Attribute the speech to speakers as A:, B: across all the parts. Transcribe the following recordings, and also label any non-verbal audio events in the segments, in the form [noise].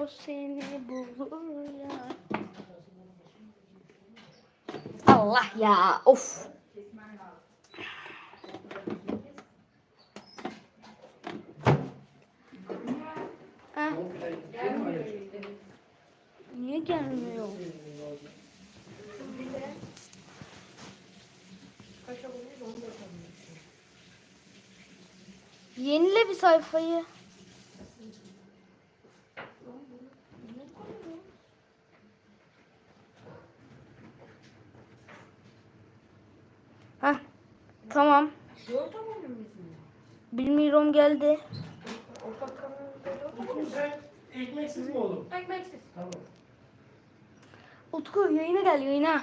A: O seni bulur ya. Allah ya of. Ha, niye gelmiyor? Yenile bir sayfayı. Heh, tamam.
B: Dört abone misin?
A: Bilmiyorum geldi.
C: Ekmeksiz mi oğlum?
B: Ekmeksiz.
C: Tamam.
A: Utku yayına gel yayına.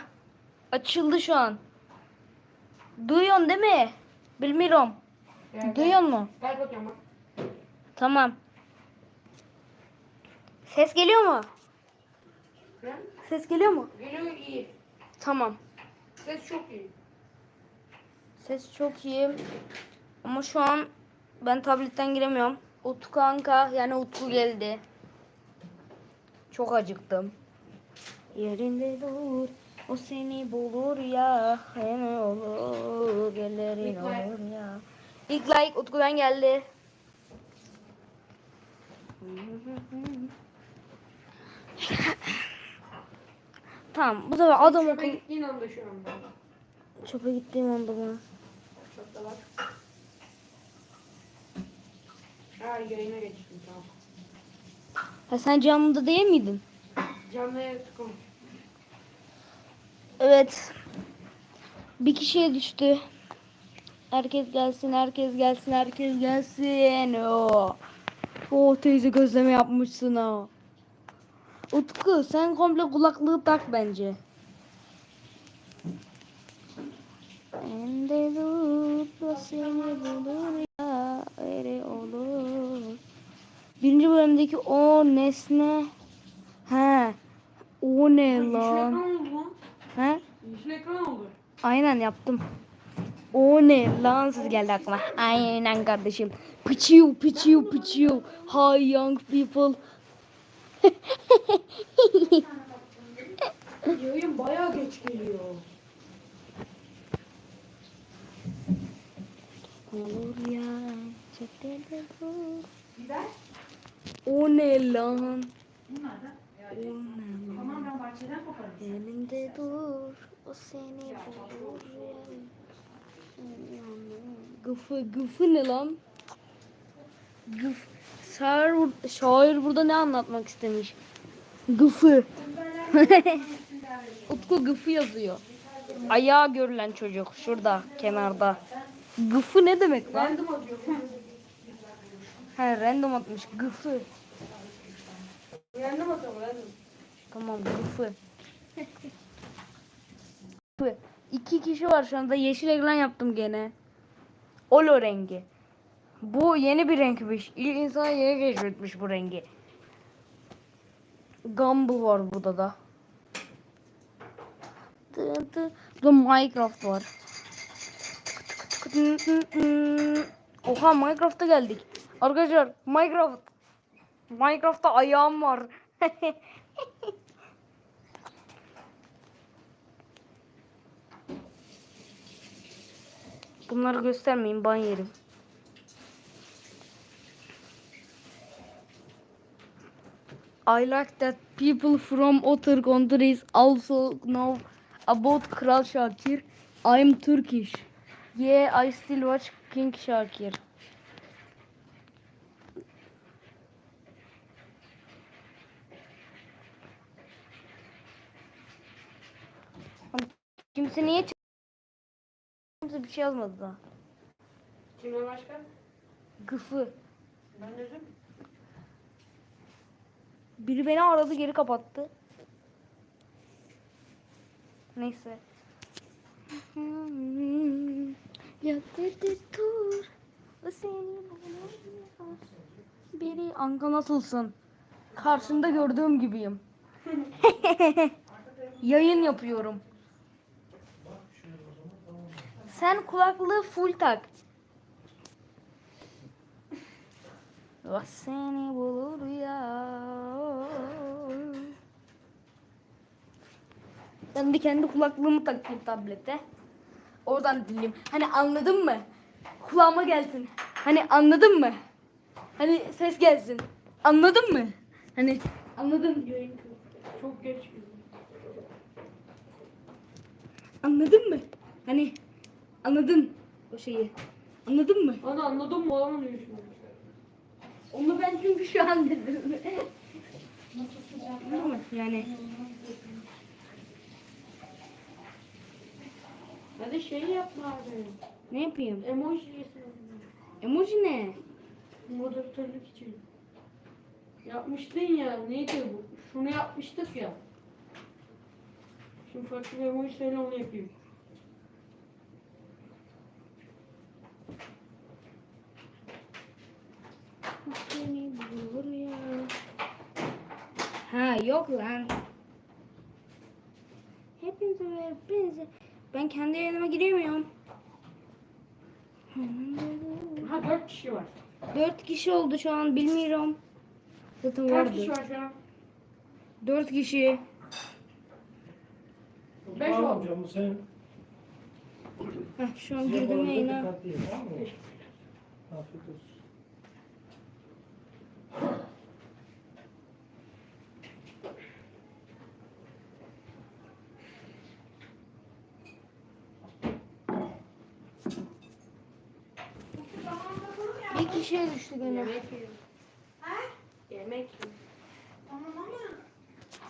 A: Açıldı şu an. Duyuyorsun değil mi? Bilmiyorum.
B: Gel,
A: Duyuyor mu?
B: Gel bakayım bak.
A: Tamam. Ses geliyor mu?
B: Gel.
A: Ses geliyor mu?
B: Geliyor iyi.
A: Tamam.
B: Ses çok iyi.
A: Ses çok iyi. Ama şu an ben tabletten giremiyorum. Utku kanka yani Utku geldi. Çok acıktım. Yerinde dur. O seni bulur ya. Hem olur. Gelerin
B: İlk like.
A: olur ya. İlk like Utku'dan geldi. [laughs] tamam bu sefer adam
B: Çöpe
A: akıllı.
B: gittiğin anda şu anda.
A: Çöpe gittiğim anda mı?
B: Çöpte bak. Ha yayına geçtim tamam.
A: Ha sen canlıda değil miydin?
B: Canlıya tıkım.
A: Evet. Bir kişiye düştü. Herkes gelsin, herkes gelsin, herkes gelsin. Oo. Oh teyze gözleme yapmışsın ha. Utku sen komple kulaklığı tak bence. Seni bulur öyle olur. Birinci bölümdeki o nesne. He. O ne
B: Yeşil
A: lan? He?
B: Oldu.
A: Aynen yaptım. O ne lan siz geldi aklıma. Aynen kardeşim. Pıçıyor pıçıyor pıçıyor. Hi young people. [laughs]
B: Yayın bayağı geç geliyor.
A: Olur ya. Çekilde dur.
B: Biber?
A: O ne lan?
B: Bunlardan.
A: O ne lan?
B: Tamam ben bahçeden koparım.
A: Elinde dur. O seni bulur. Gıfı gıfı ne lan? Gıf. Şair, şair burada ne anlatmak istemiş? Gıfı. [laughs] Utku gıfı yazıyor. Ayağı görülen çocuk şurada kenarda. Gıfı ne demek lan? He random atmış gıfı.
B: Random atıyor random.
A: Tamam gıfı. Gıfı. İki kişi var şu anda yeşil ekran yaptım gene. Olo rengi. Bu yeni bir renkmiş. İlk insan yeni keşfetmiş bu rengi. Gumball var burada da. Burada Minecraft var. Oha Minecraft'a geldik. Arkadaşlar Minecraft. Minecraft'ta ayağım var. [laughs] Bunları göstermeyin ban yerim. I like that people from other countries also know about Kral Şakir. I'm Turkish. Yeah, I still watch King Şakir. Kimse niye Kimse bir şey yazmadı daha.
B: Kimler başka?
A: Gıfı.
B: Ben dedim.
A: Biri beni aradı geri kapattı. Neyse. Ya dedi dur. O seni. Biri Anka nasılsın? Karşında gördüğüm gibiyim. [laughs] [laughs] Yayın yapıyorum. Sen kulaklığı full tak. Bak seni bulur ya. Ben de kendi kulaklığımı takayım tablete. Oradan dinleyeyim. Hani anladın mı? Kulağıma gelsin. Hani anladın mı? Hani ses gelsin. Anladın mı? Hani anladın.
B: Çok geç.
A: Anladın mı? Hani anladın o şeyi. Anladın mı?
B: Ana anladın mı? Anlamıyor şimdi.
A: Onu ben çünkü şu an dedim. Anladın mı? Yani
B: Hadi şey yapma abi.
A: ne yapayım?
B: Emoji.
A: Emoji ne?
B: Moderatörlük için. Yapmıştın ya. Neydi bu? Şunu yapmıştık ya. Şimdi farklı bir emoji söyle onu yapayım.
A: Seni bulur ya. Ha yok lan. Hepinize hepinize. Ben kendi yayınıma giremiyorum.
B: Ha dört kişi var.
A: Dört kişi oldu şu an bilmiyorum. Zaten
B: Kaç kişi var şu an?
A: Dört kişi.
B: Beş
C: Tamam
B: oldu.
C: bu senin.
A: Heh, şu an girdim
C: olanı
A: yayına.
C: dikkatli ye, tamam mı? Afiyet olsun.
A: Bir kişiye düştü gene.
B: Yemek yiyorum. Yemek yiyorum.
D: Tamam ama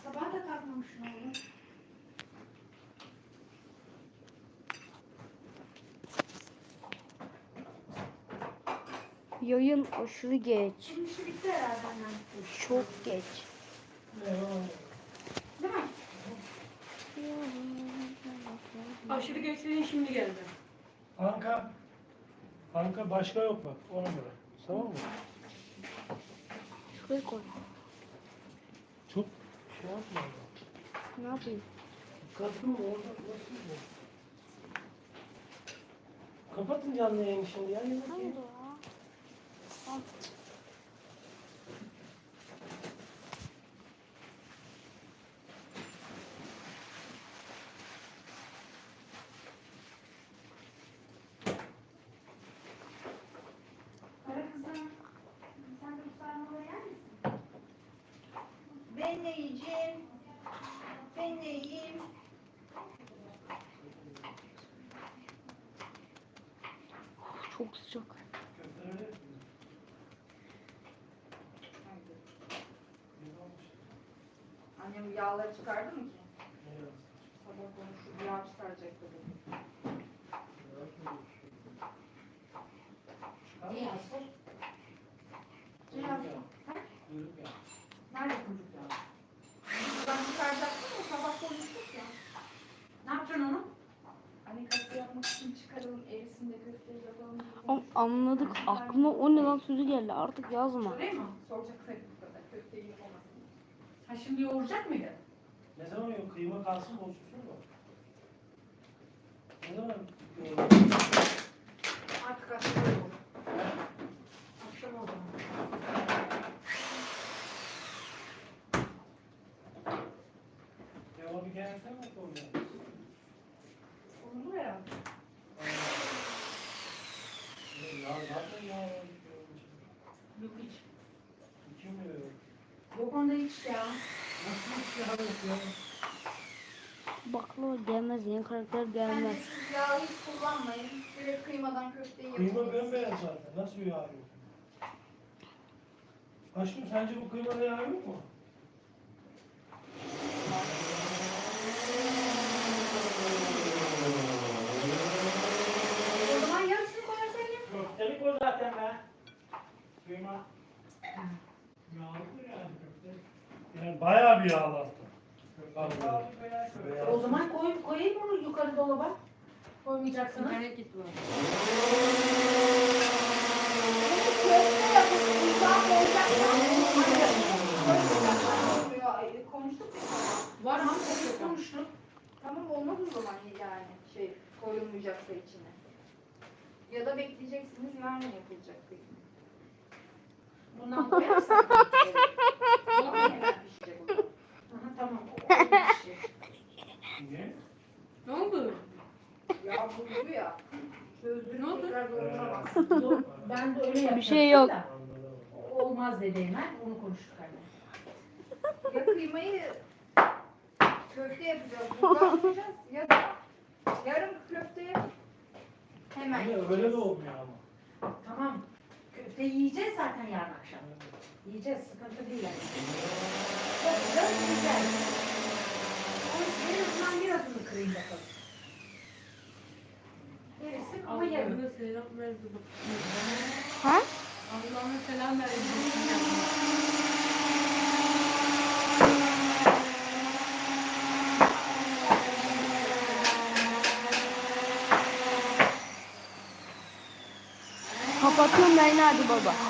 D: sabah da kalkmamışsın oğlum.
A: Yayın aşırı geç.
D: Şimdi işi bitti herhalde.
A: Çok geç.
D: Değil mi?
B: Aşırı geçtiğin şimdi geldi.
C: Anka. Anka başka yok bak ona göre. Tamam mı?
A: Şuraya koy.
C: Çok şey yapma.
A: Ne yapayım?
C: Mi orada? Nasıl bu? Kapatın canlı yayını şimdi ya. yemek yiyin.
D: Para kızım. Sen de bu sarmaları yer misin? Ben de yiyeceğim. Ben de yiyeyim.
A: Çok sıcak.
E: Annem yağları çıkardı mı ki?
C: Evet.
E: Sabah konuşup yağ çıkaracak dedi. Ne yazsın? Ne yazsın? Ha?
C: Kuyruk yağı.
E: Nerede kuyruk yağı? Ben çıkaracaktım ya sabah konuştuk ya. Ne yapacaksın onu? Hani köfte yapmak için çıkaralım, erisin de köfteyi yapalım.
A: Am- Anladık. Aklıma o ne lan sözü geldi. Artık yazma.
E: Sorayım mı? Soracaklar bu kadar köfteyi yapamasın. Ha şimdi yoğuracak mıydı?
C: Ne zaman yok? Kıyma kalsın bozulsun mu? Ne zaman yok?
E: Artık akşam olur.
B: Akşam o zaman.
C: Ya o bir kere sen mi koyacaksın?
E: Olur mu herhalde?
C: Ya zaten ya.
E: Yok hiç.
C: Kim bilir?
E: Yok onda hiç ya.
C: Nasıl şey yok ya?
A: Baklava gelmez. Yeni karakter gelmez.
E: siz yağı hiç kullanmayın. Direkt kıymadan köfteyi yapın.
C: Kıyma bembeyaz zaten. Nasıl yağ yok? Aşkım sence bu kıymada yağ yok mu?
E: O zaman yarısını koyarsan
C: Köftelik o zaten be. Kıyma. Yağlıdır yani köfte. Yani bayağı bir yağlı hatta. Beyaz.
E: O zaman koy, koyayım onu dolaba. Koymayacaksınız.
B: İnternet gitti bana.
E: Köfte yapıp uzağa koyacaksan. Konuştuk ya.
B: Var mı?
E: Konuştuk. Tamam olmaz o zaman yani şey koyulmayacaksa içine. Ya da bekleyeceksiniz yarın yapılacak. Bundan koyarsan. [laughs] evet. Hemen pişecek o zaman. Aha, tamam. O, o pişecek.
C: Niye?
E: Yo- Ben de öyle
A: Bir şey yok.
E: da. Olmaz dedi hemen. Onu konuştuk anne.
D: Ya kıymayı köfte yapacağız. Buradan ya da yarım köfteye hemen
C: Hani
D: yiyeceğiz.
C: öyle de olmuyor ama.
E: Tamam. Köfte yiyeceğiz zaten yarın akşam. Yiyeceğiz. Sıkıntı değil yani. Çok güzel güzel. O yüzden en azından birazını kırayım bakalım.
B: Allah'ına selam verdi.
A: Ha?
B: Allah'ına selam verdi.
A: Kapatıyorum ben hadi baba.